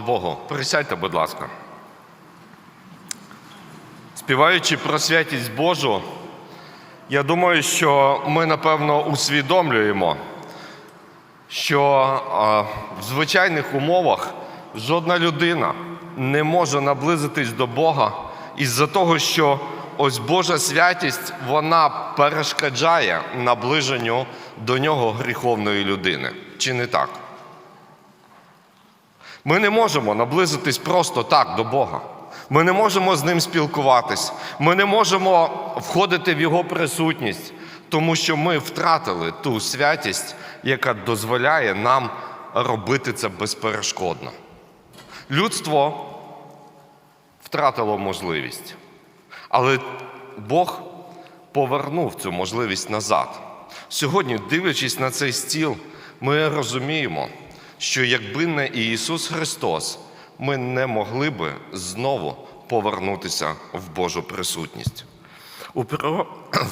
Богу, присядьте, будь ласка. Співаючи про святість Божу, я думаю, що ми напевно усвідомлюємо, що в звичайних умовах жодна людина не може наблизитись до Бога із-за того, що ось Божа святість вона перешкоджає наближенню до нього гріховної людини. Чи не так? Ми не можемо наблизитись просто так до Бога. Ми не можемо з ним спілкуватись. Ми не можемо входити в Його присутність, тому що ми втратили ту святість, яка дозволяє нам робити це безперешкодно. Людство втратило можливість, але Бог повернув цю можливість назад. Сьогодні, дивлячись на цей стіл, ми розуміємо, що якби не Ісус Христос, ми не могли би знову повернутися в Божу присутність. У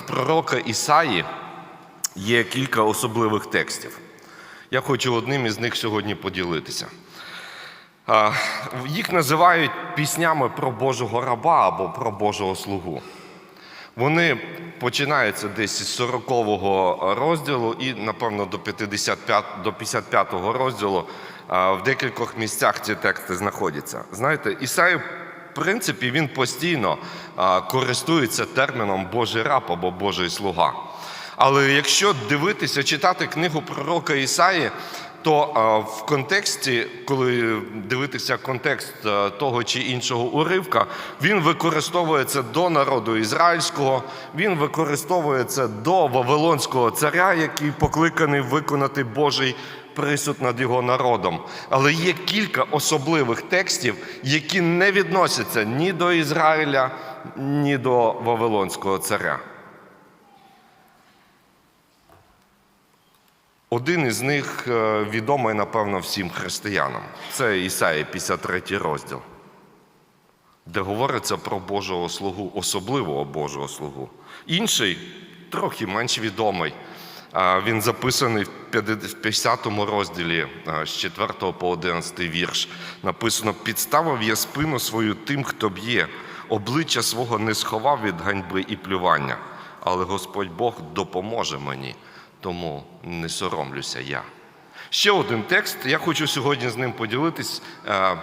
пророка Ісаї є кілька особливих текстів. Я хочу одним із них сьогодні поділитися. Їх називають піснями про Божого раба або про Божого слугу. Вони починаються десь із 40-го розділу і, напевно, до 55, до 55-го розділу в декількох місцях ці тексти знаходяться. Знаєте, Ісай, в принципі, він постійно користується терміном Божий раб або Божий слуга. Але якщо дивитися, читати книгу пророка Ісаї, то в контексті, коли дивитися контекст того чи іншого уривка, він використовується до народу ізраїльського, він використовується до Вавилонського царя, який покликаний виконати Божий присуд над його народом. Але є кілька особливих текстів, які не відносяться ні до Ізраїля, ні до Вавилонського царя. Один із них е, відомий, напевно, всім християнам. Це Ісаї 53 розділ, де говориться про Божого слугу, особливого Божого слугу. Інший, трохи менш відомий. Він записаний в 50 розділі з 4 по 11 вірш. Написано: підставив я спину свою тим, хто б'є, обличчя свого не сховав від ганьби і плювання, але Господь Бог допоможе мені тому не соромлюся я. Ще один текст, я хочу сьогодні з ним поділитись. Е,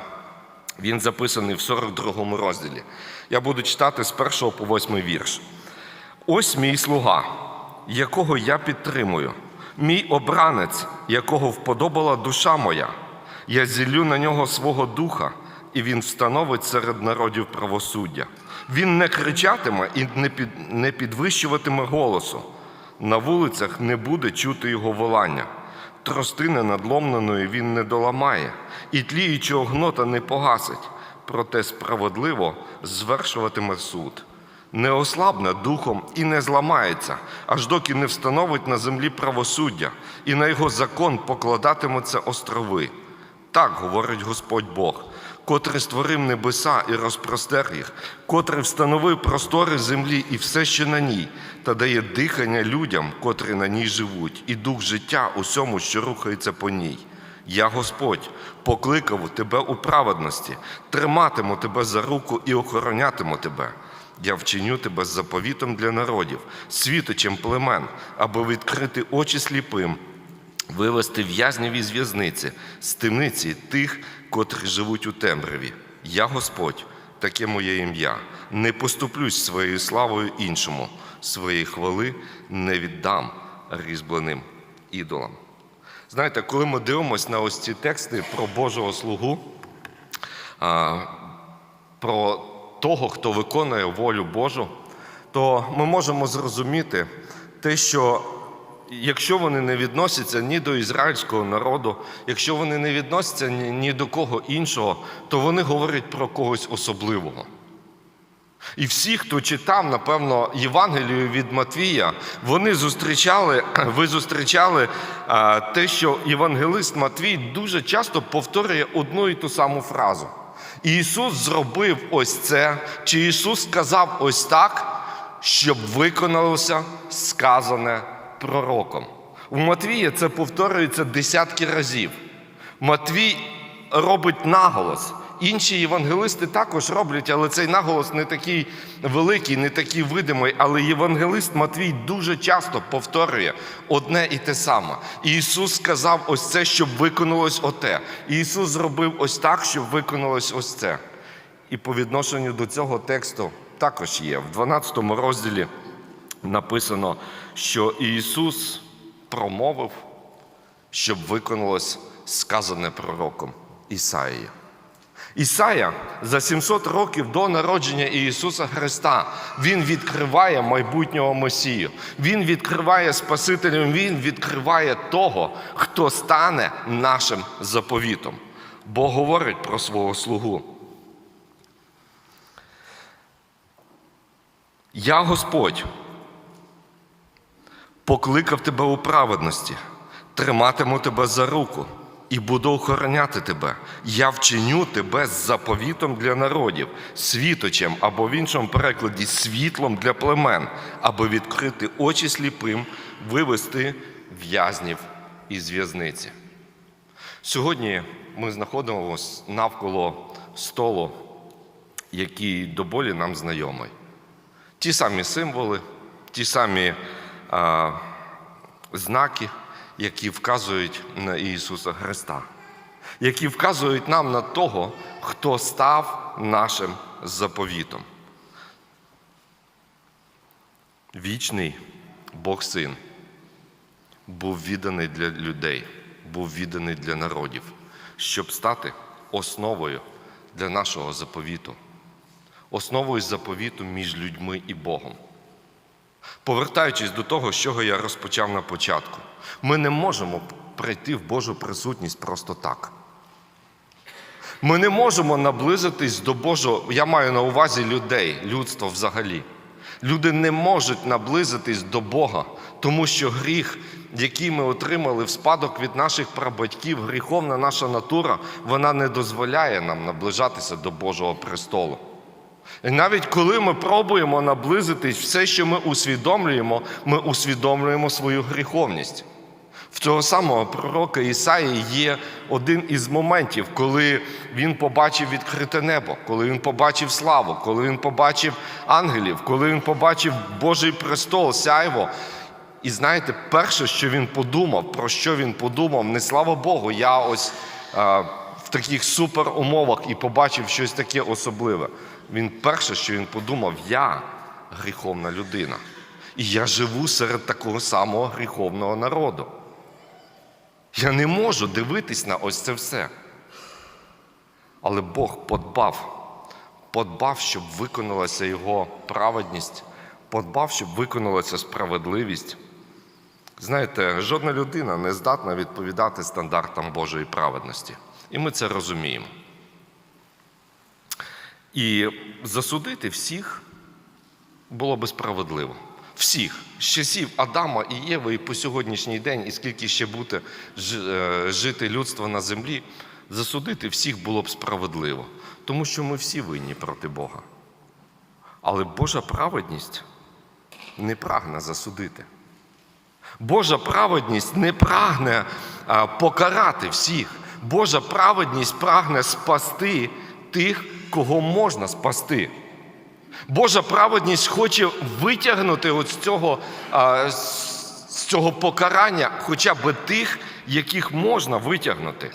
Він записаний в 42 розділі. Я буду читати з 1 по 8 вірш. Ось мій слуга, якого я підтримую, мій обранець, якого вподобала душа моя. Я зіллю на нього свого духа, і він встановить серед народів правосуддя. Він не кричатиме і не підвищуватиме голосу. На вулицях не буде чути його волання. Тростини надломленої він не доламає, і тліючого гнота не погасить, проте справедливо звершуватиме суд. Не ослабне духом і не зламається, аж доки не встановить на землі правосуддя, і на його закон покладатимуться острови. Так говорить Господь Бог, котрий створив небеса і розпростер їх, котрий встановив простори землі і все, що на ній, та дає дихання людям, котрі на ній живуть, і дух життя усьому, що рухається по ній. Я, Господь, покликав тебе у праведності, триматиму тебе за руку і охоронятиму тебе. Я вчиню тебе заповітом для народів, світочем племен, аби відкрити очі сліпим, вивести в'язнів із в'язниці, з темниці тих, котрі живуть у темряві. Я Господь, таке моє ім'я. Не поступлюсь своєю славою іншому, своєї хвали не віддам різьбленим ідолам. Знаєте, коли ми дивимося на ось ці тексти про Божого слугу, про того, хто виконує волю Божу, то ми можемо зрозуміти те, що якщо вони не відносяться ні до ізраїльського народу, якщо вони не відносяться ні, до кого іншого, то вони говорять про когось особливого. І всі, хто читав, напевно, Євангелію від Матвія, вони зустрічали, ви зустрічали те, що євангелист Матвій дуже часто повторює одну і ту саму фразу. Ісус зробив ось це, чи Ісус сказав ось так, щоб виконалося сказане пророком. У Матвія це повторюється десятки разів. Матвій робить наголос. Інші євангелисти також роблять, але цей наголос не такий великий, не такий видимий. Але євангелист Матвій дуже часто повторює одне і те саме. Ісус сказав ось це, щоб виконалось оте. Ісус зробив ось так, щоб виконалось ось це. І по відношенню до цього тексту також є. В 12 розділі написано, що Ісус промовив, щоб виконалось сказане пророком Ісаїю. Ісая за 700 років до народження Ісуса Христа Він відкриває майбутнього Месію. Він відкриває Спасителем, Він відкриває того, хто стане нашим заповітом. Бо говорить про свого слугу. Я Господь покликав тебе у праведності, триматиму тебе за руку і буду охороняти тебе. Я вчиню тебе з заповітом для народів, світочем або в іншому перекладі світлом для племен, аби відкрити очі сліпим, вивести в'язнів із в'язниці. Сьогодні ми знаходимося навколо столу, який до болі нам знайомий. Ті самі символи, ті самі знаки, які вказують на Ісуса Христа, які вказують нам на того, хто став нашим заповітом. Вічний Бог Син був відданий для людей, був відданий для народів, щоб стати основою для нашого заповіту, основою заповіту між людьми і Богом. Повертаючись до того, з чого я розпочав на початку, ми не можемо прийти в Божу присутність просто так. Ми не можемо наблизитись до Божого, я маю на увазі людей, людство взагалі. Люди не можуть наблизитись до Бога, тому що гріх, який ми отримали в спадок від наших прабатьків, гріховна наша натура, вона не дозволяє нам наближатися до Божого престолу. І навіть коли ми пробуємо наблизитись, все, що ми усвідомлюємо, ми усвідомлюємо свою гріховність. В цього самого пророка Ісаї є один із моментів, коли він побачив відкрите небо, коли він побачив славу, коли він побачив ангелів, коли він побачив Божий престол, сяйво. І знаєте, перше, що він подумав, про що він подумав, не слава Богу, я ось а, в таких супер умовах і побачив щось таке особливе. Він перше, що він подумав, я гріховна людина. І я живу серед такого самого гріховного народу. Я не можу дивитись на ось це все. Але Бог подбав, подбав, щоб виконалася його праведність, подбав, щоб виконалася справедливість. Знаєте, жодна людина не здатна відповідати стандартам Божої праведності. І ми це розуміємо. І засудити всіх було би справедливо. Всіх з часів Адама і Єви, і по сьогоднішній день, і скільки ще буде жити людство на землі, засудити всіх було б справедливо, тому що ми всі винні проти Бога. Але Божа праведність не прагне засудити. Божа праведність не прагне покарати всіх. Божа праведність прагне спасти тих, кого можна спасти. Божа праведність хоче витягнути от з цього, з цього покарання хоча б тих, яких можна витягнути.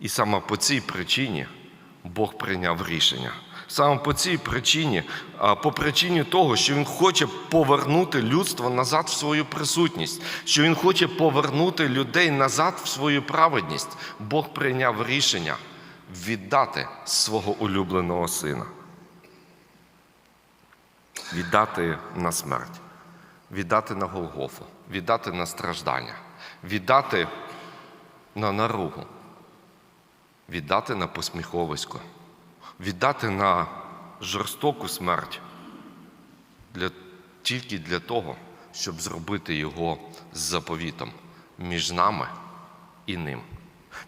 І саме по цій причині Бог прийняв рішення. Саме по цій причині, по причині того, що Він хоче повернути людство назад в свою присутність, що Він хоче повернути людей назад в свою праведність, Бог прийняв рішення віддати свого улюбленого сина, віддати на смерть, віддати на Голгофу, віддати на страждання, віддати на наругу, віддати на посміховисько, віддати на жорстоку смерть для, тільки для того, щоб зробити його заповітом між нами і ним.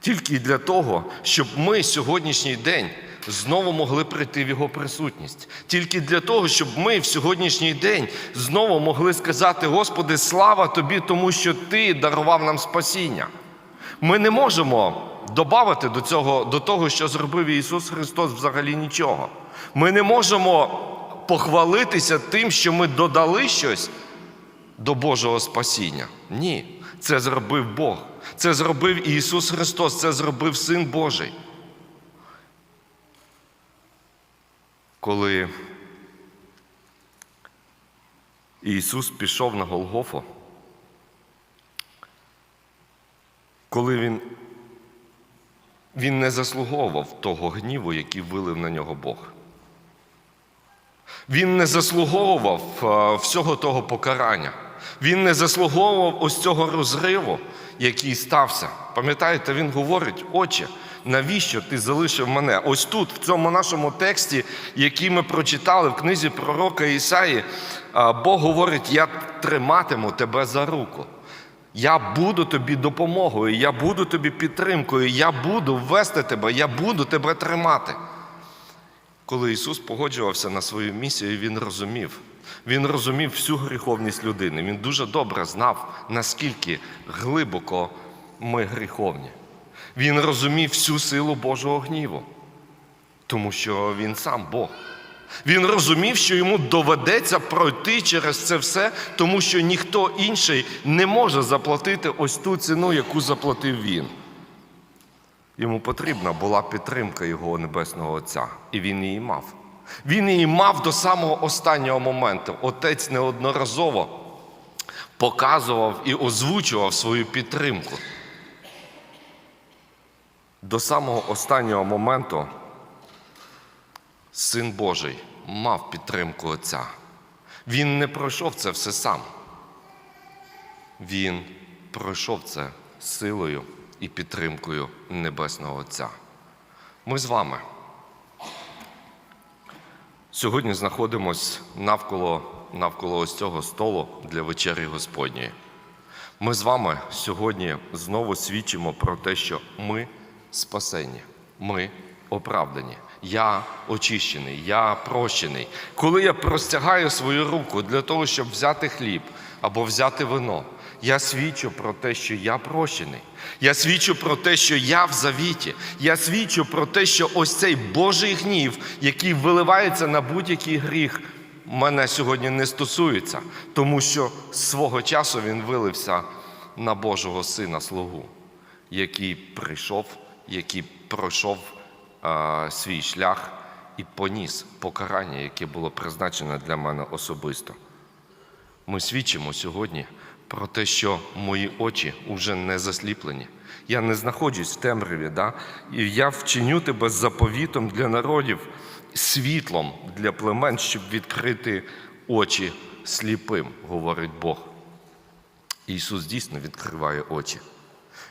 Тільки для того, щоб ми сьогоднішній день знову могли прийти в Його присутність. Тільки для того, щоб ми в сьогоднішній день знову могли сказати: Господи, слава Тобі, тому що Ти дарував нам спасіння. Ми не можемо додати до, цього, до того, що зробив Ісус Христос, взагалі нічого. Ми не можемо похвалитися тим, що ми додали щось до Божого спасіння. Ні, це зробив Бог. Це зробив Ісус Христос, це зробив Син Божий. Коли Ісус пішов на Голгофу, коли Він, він не заслуговував того гніву, який вилив на нього Бог. Він не заслуговував всього того покарання. Він не заслуговував ось цього розриву, який стався. Пам'ятаєте, він говорить, отче, навіщо ти залишив мене? Ось тут, в цьому нашому тексті, який ми прочитали в книзі пророка Ісаї, Бог говорить: я триматиму тебе за руку. Я буду тобі допомогою, я буду тобі підтримкою, я буду вести тебе, я буду тебе тримати. Коли Ісус погоджувався на свою місію, Він розумів. Він розумів всю гріховність людини. Він дуже добре знав, наскільки глибоко ми гріховні. Він розумів всю силу Божого гніву, тому що він сам Бог. Він розумів, що йому доведеться пройти через це все, тому що ніхто інший не може заплатити ось ту ціну, яку заплатив він. Йому потрібна була підтримка його Небесного Отця, і він її мав. Він її мав до самого останнього моменту. Отець неодноразово показував і озвучував свою підтримку. До самого останнього моменту Син Божий мав підтримку Отця. Він не пройшов це все сам. Він пройшов це силою і підтримкою Небесного Отця. Ми з вами сьогодні знаходимося навколо, навколо ось цього столу для вечері Господньої. Ми з вами сьогодні знову свідчимо про те, що ми спасені, ми оправдані. Я очищений, я прощений. Коли я простягаю свою руку для того, щоб взяти хліб або взяти вино, я свідчу про те, що я прощений. Я свідчу про те, що я в завіті. Я свідчу про те, що ось цей Божий гнів, який виливається на будь-який гріх, мене сьогодні не стосується, тому що свого часу він вилився на Божого Сина Слугу, який прийшов, який пройшов а, свій шлях і поніс покарання, яке було призначене для мене особисто. Ми свідчимо сьогодні про те, що мої очі вже не засліплені. Я не знаходжусь в темряві, да? і я вчиню тебе заповітом для народів, світлом для племен, щоб відкрити очі сліпим, говорить Бог. Ісус дійсно відкриває очі.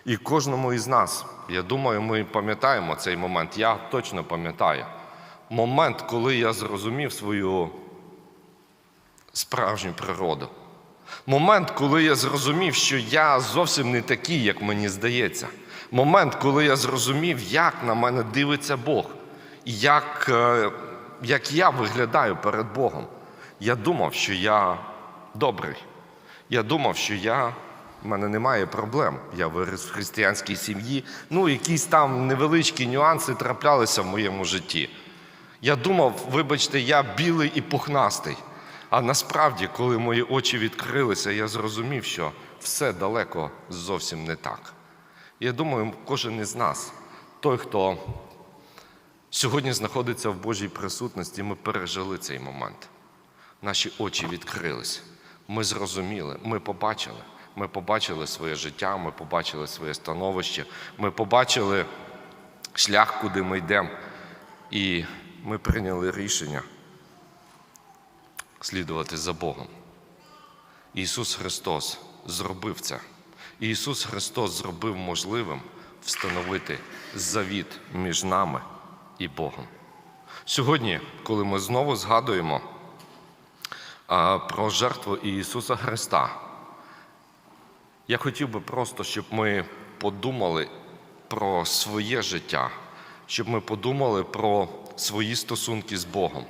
І кожному із нас, я думаю, ми пам'ятаємо цей момент. Я точно пам'ятаю. Момент, коли я зрозумів свою справжню природу. Момент, коли я зрозумів, що я зовсім не такий, як мені здається. Момент, коли я зрозумів, як на мене дивиться Бог, і як, е, як я виглядаю перед Богом. Я думав, що я добрий. Я думав, що я, в мене немає проблем. Я виріс в християнській сім'ї. Ну, якісь там невеличкі нюанси траплялися в моєму житті. Я думав, вибачте, я білий і пухнастий. А насправді, коли мої очі відкрилися, я зрозумів, що все далеко зовсім не так. Я думаю, кожен із нас, той, хто сьогодні знаходиться в Божій присутності, ми пережили цей момент. Наші очі відкрились. Ми зрозуміли, ми побачили. Ми побачили своє життя, ми побачили своє становище, ми побачили шлях, куди ми йдемо. І ми прийняли рішення слідувати за Богом. Ісус Христос зробив це. Ісус Христос зробив можливим встановити завіт між нами і Богом. Сьогодні, коли ми знову згадуємо про жертву Ісуса Христа, я хотів би просто, щоб ми подумали про своє життя, щоб ми подумали про свої стосунки з Богом.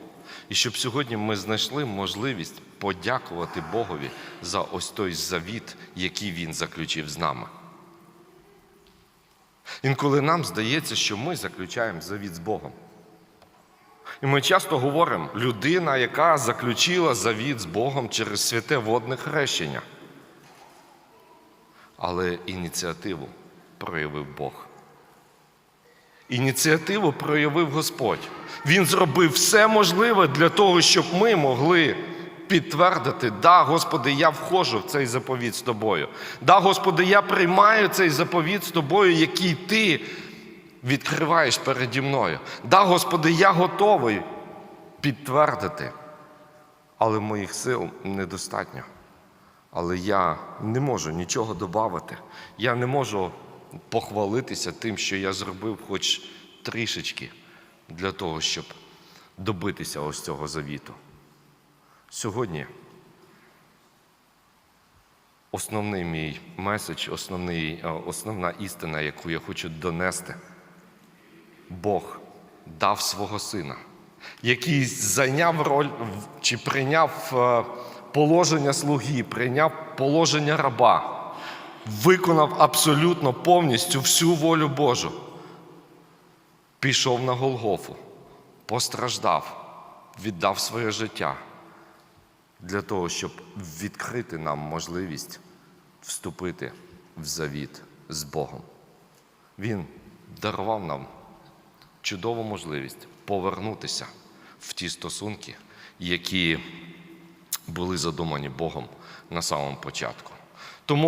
І щоб сьогодні ми знайшли можливість подякувати Богові за ось той завіт, який Він заключив з нами. Інколи нам здається, що ми заключаємо завіт з Богом. І ми часто говоримо, людина, яка заключила завіт з Богом через святе водне хрещення. Але ініціативу проявив Бог. Ініціативу проявив Господь. Він зробив все можливе для того, щоб ми могли підтвердити: да, Господи, я входжу в цей заповіт з тобою. Да, Господи, я приймаю цей заповіт з тобою, який ти відкриваєш переді мною. Да, Господи, я готовий підтвердити, але моїх сил недостатньо. Але я не можу нічого додати. Я не можу похвалитися тим, що я зробив хоч трішечки для того, щоб добитися ось цього завіту. Сьогодні основний мій меседж, основний, е, основна істина, яку я хочу донести, Бог дав свого сина, який зайняв роль чи прийняв е, положення слуги, прийняв положення раба, виконав абсолютно повністю всю волю Божу. Пішов на Голгофу, постраждав, віддав своє життя для того, щоб відкрити нам можливість вступити в завіт з Богом. Він дарував нам чудову можливість повернутися в ті стосунки, які були задумані Богом на самому початку. Тому